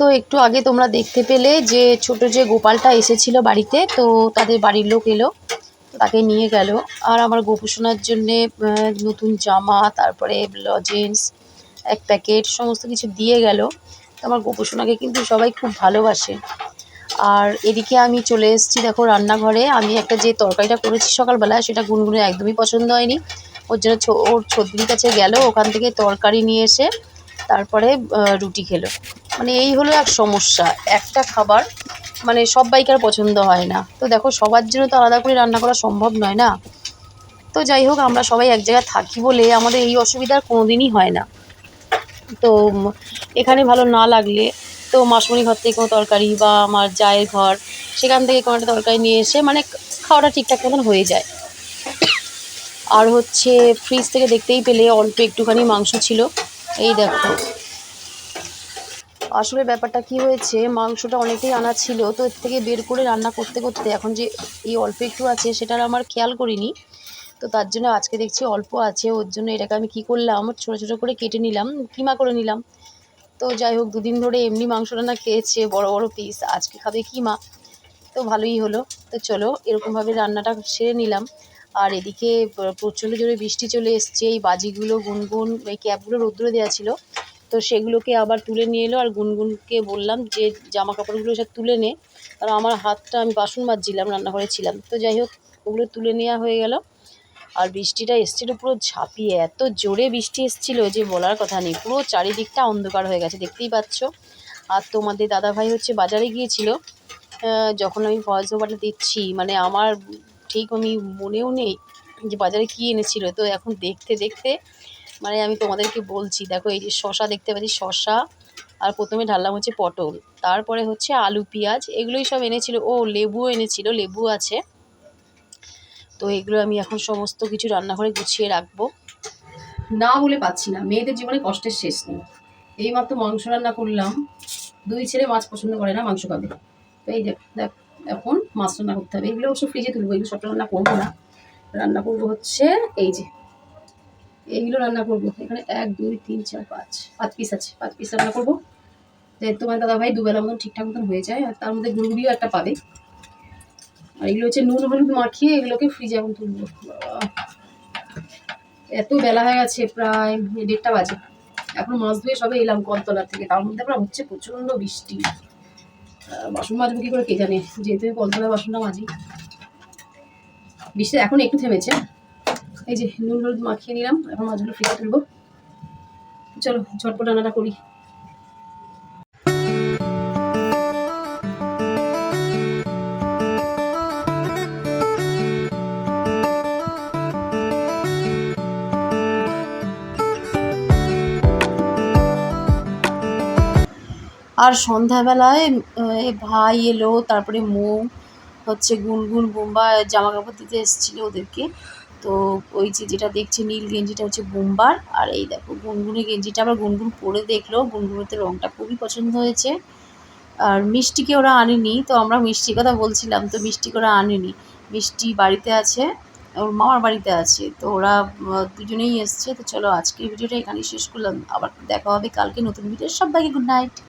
তো একটু আগে তোমরা দেখতে পেলে যে ছোট যে গোপালটা এসেছিল বাড়িতে, তো তাদের বাড়ির লোক এলো, তাকে নিয়ে গেল। আর আমার গোপুসোনার জন্যে নতুন জামা, তারপরে লজেন্স, এক প্যাকেট, সমস্ত কিছু দিয়ে গেল। তো আমার গোপোষণাকে কিন্তু সবাই খুব ভালোবাসে। আর এদিকে আমি চলে এসেছি, দেখো রান্নাঘরে। আমি একটা যে তরকারিটা করেছি সকালবেলা, সেটা গুনগুনে একদমই পছন্দ হয়নি। ওর জন্য ওর ছদ্রির কাছে গেল, ওখান থেকে তরকারি নিয়ে এসে, তারপরে রুটি খেলো। মানে এই হলো এক সমস্যা। একটা খাবার মানে সবাইকার পছন্দ হয় না। তো দেখো, সবার জন্য তো আলাদা করে রান্না করা সম্ভব নয় না? তো যাই হোক, আমরা সবাই এক জায়গায় থাকি বলে আমাদের এই অসুবিধার কোনো দিনই হয় না। তো এখানে ভালো না লাগলে তো মাসমণি ঘর থেকে কোনো তরকারি বা আমার জায়ের ঘর, সেখান থেকে কোনো একটা তরকারি নিয়ে এসে মানে খাওয়াটা ঠিকঠাক মতন হয়ে যায়। আর হচ্ছে ফ্রিজ থেকে দেখতেই পেলে অল্প একটুখানি মাংস ছিল। এই দেখো। আসলে ব্যাপারটা কি হয়েছে, মাংসটা অনেকটাই আনা ছিল, তো এর থেকে বের করে রান্না করতে করতে এখন যে এই অল্প একটু আছে সেটার আমার খেয়াল করিনি। তো তার জন্য আজকে দেখছি অল্প আছে, ওর জন্য এটাকে আমি কি করলাম, ছোটো ছোটো করে কেটে নিলাম, কিমা করে নিলাম। তো যাই হোক, দুদিন ধরে এমনি মাংস রান্না খেয়েছে, বড় বড় পিস আজকে খাবে কিমা। তো ভালোই হলো। তো চলো, এরকমভাবে রান্নাটা সেরে নিলাম। আর এদিকে প্রচণ্ড জোরে বৃষ্টি চলে এসছে, এই বাজিগুলো, গুনগুন, এই ক্যাবগুলো রোদ্দুরে দেওয়া ছিল। তো সেগুলোকে আবার তুলে নিয়ে এলো, আর গুনগুনকে বললাম যে জামা কাপড়গুলো সব তুলে নে। কারণ আমার হাতটা আমি বাসন মাজছিলাম, রান্নাঘরে ছিলাম। তো যাই হোক, ওগুলো তুলে নেওয়া হয়ে গেল। আর বৃষ্টিটা এসছিল পুরো ঝাঁপিয়ে, এত জোরে বৃষ্টি এসছিল যে বলার কথা নেই। পুরো চারিদিকটা অন্ধকার হয়ে গেছে, দেখতেই পাচ্ছ। আর তোমাদের দাদাভাই হচ্ছে বাজারে গিয়েছিল যখন আমি ভয়েস ওভারটা দিচ্ছি মানে আমার ঠিক আমি মনেও নেই যে বাজারে কী এনেছিল। তো এখন দেখতে দেখতে মানে আমি তোমাদেরকে বলছি, দেখো এই যে শশা দেখতে পাচ্ছি শশা আর প্রথমে ঢাললাম হচ্ছে পটল। তারপরে হচ্ছে আলু, পেঁয়াজ, এগুলোই সব এনেছিল। ও, লেবুও এনেছিল, লেবু আছে। তো এগুলো আমি এখন সমস্ত কিছু রান্নাঘরে গুছিয়ে রাখব। না বলে পাচ্ছি না। মেয়েদের জীবনে কষ্টের শেষ নেই। এইমাত্র মাংস রান্না করলাম। দুই ছেলে মাছ পছন্দ করে না, মাংস খাবে। তো এই দেখ দেখ, এখন মাছ রান্না করতে হবে। এগুলো অবশ্য ফ্রিজে তুলবো, এগুলো সব রান্না করব না। রান্না করব হচ্ছে এই যে এইগুলো রান্না করব। এখানে এক, দুই, তিন, চার, পাঁচ। পাঁচ পিস আছে। পাঁচ পিস রান্না করব। তোমার দাদা ভাই দুবেলা মতন ঠিকঠাক মতন হয়ে যায় আর তার মধ্যে গুড়গুড়িও একটা পাবে। আর এগুলো হচ্ছে নুন, হলুদ মাখিয়ে এগুলোকে ফ্রিজে এখন তুলবো। এত বেলা হয়ে গেছে, প্রায় দেড়টা বাজে। এখন মাছ ধুয়ে সবে এলাম কলতলা থেকে। তার মধ্যে আবার হচ্ছে প্রচণ্ড বৃষ্টি। বাসন মাজবো কি করে কে জানে? যেহেতু আমি কলতলায় বাসনটা মাজি। বৃষ্টি এখন একটু থেমেছে। এই যে নুন হলুদ মাখিয়ে নিলাম এখন মাছগুলো ফ্রিজে তুলবো চলো, ঝটপট রান্নাটা করি। আর সন্ধ্যাবেলায় ভাই এলো, তারপরে মৌ, হচ্ছে গুনগুন, বুম্বা জামা কাপড় দিতে এসেছিল ওদেরকে। তো ওই যে যেটা দেখছে নীল গেঞ্জিটা হচ্ছে বুম্বার আর এই দেখো গুনগুনের গেঞ্জিটা আবার গুনগুন পরে দেখল গুনগুনের তো রঙটা খুবই পছন্দ হয়েছে। আর মিষ্টিকে ওরা আনেনি, তো আমরা মিষ্টির কথা বলছিলাম, তো মিষ্টিকে ওরা আনেনি। মিষ্টি বাড়িতে আছে, ওর মামার বাড়িতে আছে, তো ওরা দুজনেই এসছে, তো চলো আজকের ভিডিওটা এখানেই শেষ করলাম। আবার দেখা হবে কালকে নতুন ভিডিও সবাইকে গুড নাইট